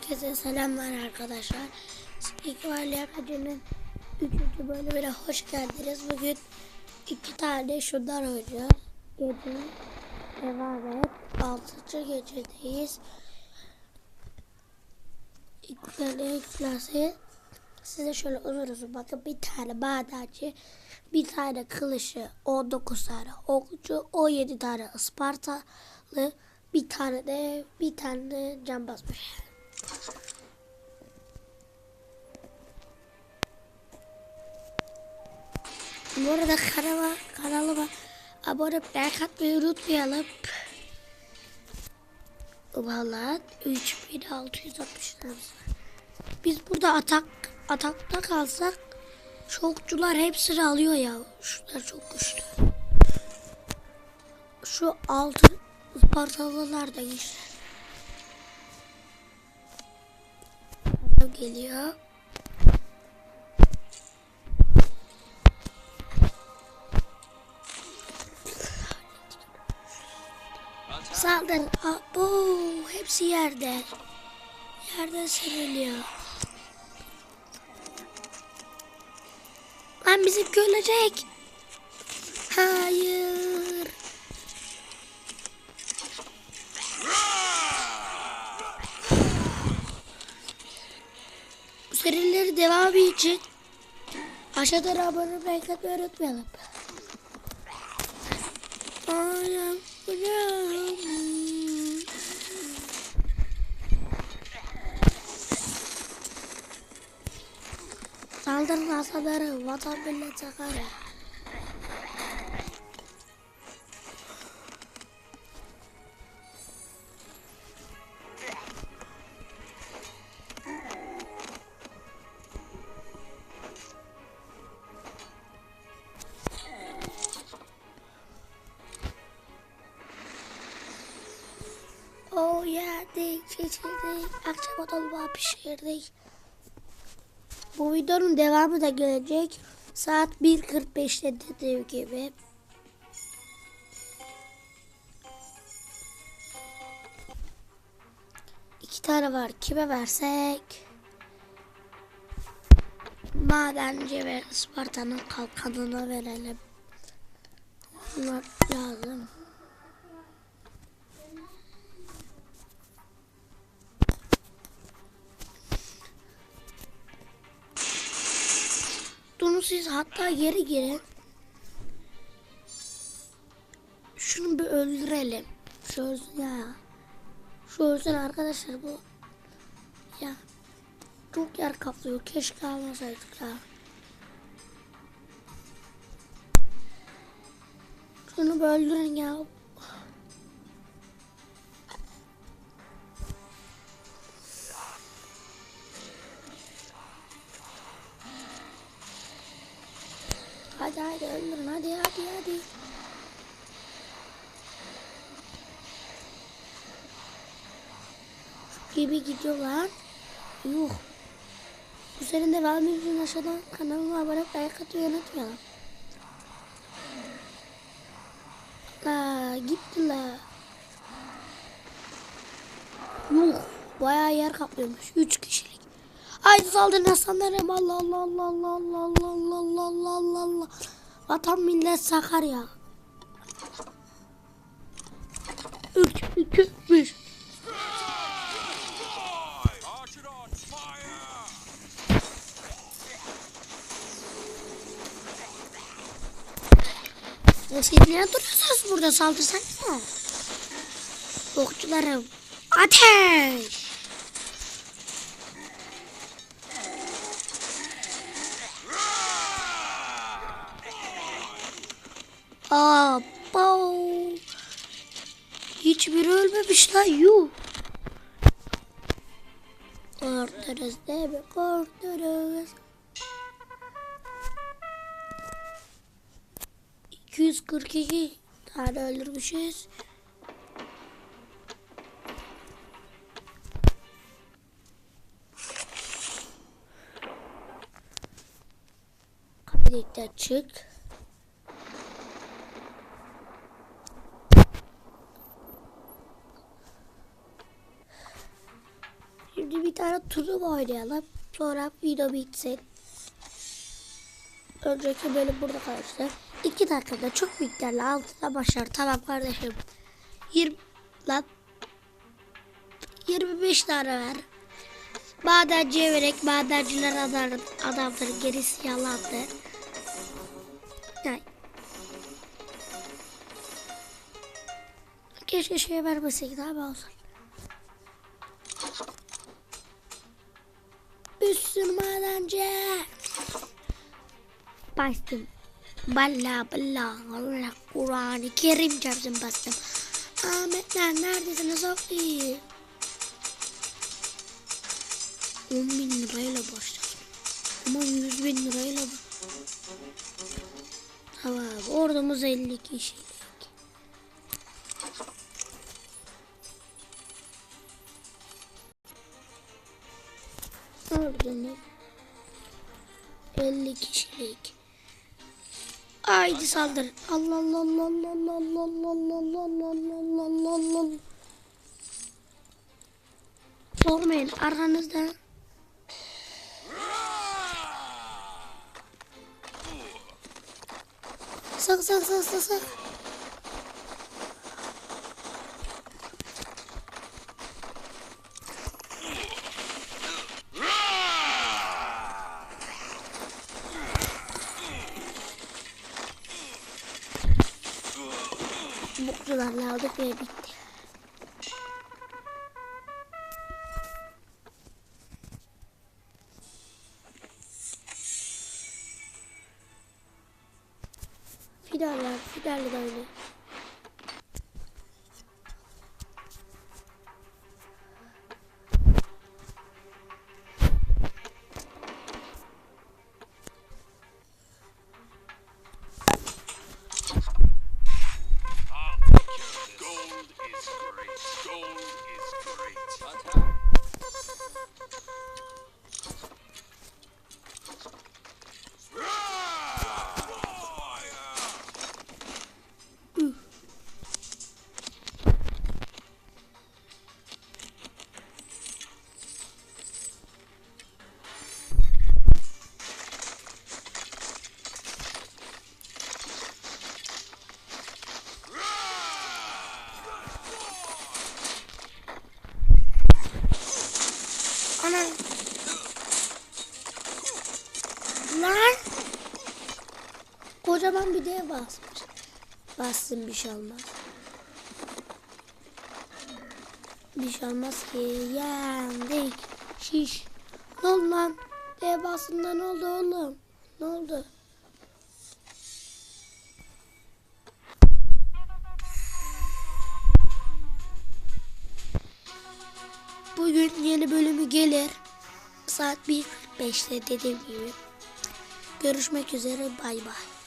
Herkese selamlar arkadaşlar. İkbal Yakacı'nın 3. bölümüne hoş geldiniz. Bugün iki tane şundan oynayacağız. Gece devam et. 6. gecedeyiz. İkbal'e iflası. Size şöyle uzun uzun bakın bir tane madenci, bir tane kılışı, 19 tane okçu, 17 tane Ispartalı, bir tane de bir tane de can basmış. Bu arada kanalıma, kanalıma abone olup like atmayı unutmayalım. Valla 3660 liramız var. Biz burada atak atakta kalsak şokçular hepsini alıyor ya. Şunlar çok güçlü. Şu altı Ispartalılar da güçlü. Geliyor. Saldır. Abo, hepsi yerde. Yerden seriliyor. Lan bizimki ölecek. Hayır. Serileri devamı için aşağıdan abone olmayı unutmayalım. Ayağım, ayağım. Saldırın asaları, vatan millet sakarı. Yedik, çeçildik, akşam odalma pişirdik. Bu videonun devamı da gelecek. Saat 1.45'te dediğim gibi. İki tane var. Kime versek? Madenci ve Isparta'nın kalkanına verelim. Bunlar lazım. Bunu siz hatta geri girin. Şunu bir öldürelim. Şu ölsün ya. Şu ölsün arkadaşlar bu. Ya. Çok yer kaplıyor. Keşke almasaydık ya. Şunu bir öldürün ya. Gibi gidiyor lan. Yuh. Bu senin de var mı aşağıdan kanalıma abone olup like atmayı unutmayalım. La. Yuh. Bayağı yer kaplıyormuş. Üç kişilik. Haydi saldırın aslanlarım. Allah Allah Allah Allah Allah Allah Allah Allah Allah. Vatan millet Sakarya. Şuna saldırsan ya. Okçularım. Ateş! Aa, bow. Hiçbir ölmemiş lan yuh. Korkturuz değil mi? Korkturuz. 242 tane öldürmüşüz. Kabinetten çık. Önce bir tane turnuva oynayalım. Sonra video bitsin. Önceki bölüm burada kalmıştı. İki dakikada çok miktarla altına başlar. Tamam kardeşim. 20 lan 25 tane ver. Madenciye vererek madenciler adam, adamların gerisi yalandı. Yani. Keşke şey vermeseydi abi olsun. Üstün madenci. Bastım. Balla balla Allah Kur'an-ı Kerim çarpsın bastım. Ahmetler neredesiniz iyi. 10 bin lirayla başladım. Ama 100 bin lirayla Tamam ordumuz 50 kişilik. Ordumuz 50 kişilik. Haydi saldır. Allah Allah Allah Allah Allah Allah Allah Allah Allah Allah Allah Allah. Sormayın aranızda. Sak sak sak sak sak. kadarını aldık ve bitti. Fidanlar, fidanlar da öyle. Kocaman bir dev basmış. Bassın bir şey olmaz. Bir şey olmaz ki. Yendik. Şiş. Ne oldu lan? Dev bastığında ne oldu oğlum? Ne oldu? Bugün yeni bölümü gelir. Saat 1.45'te dediğim gibi. Görüşmek üzere. Bay bay.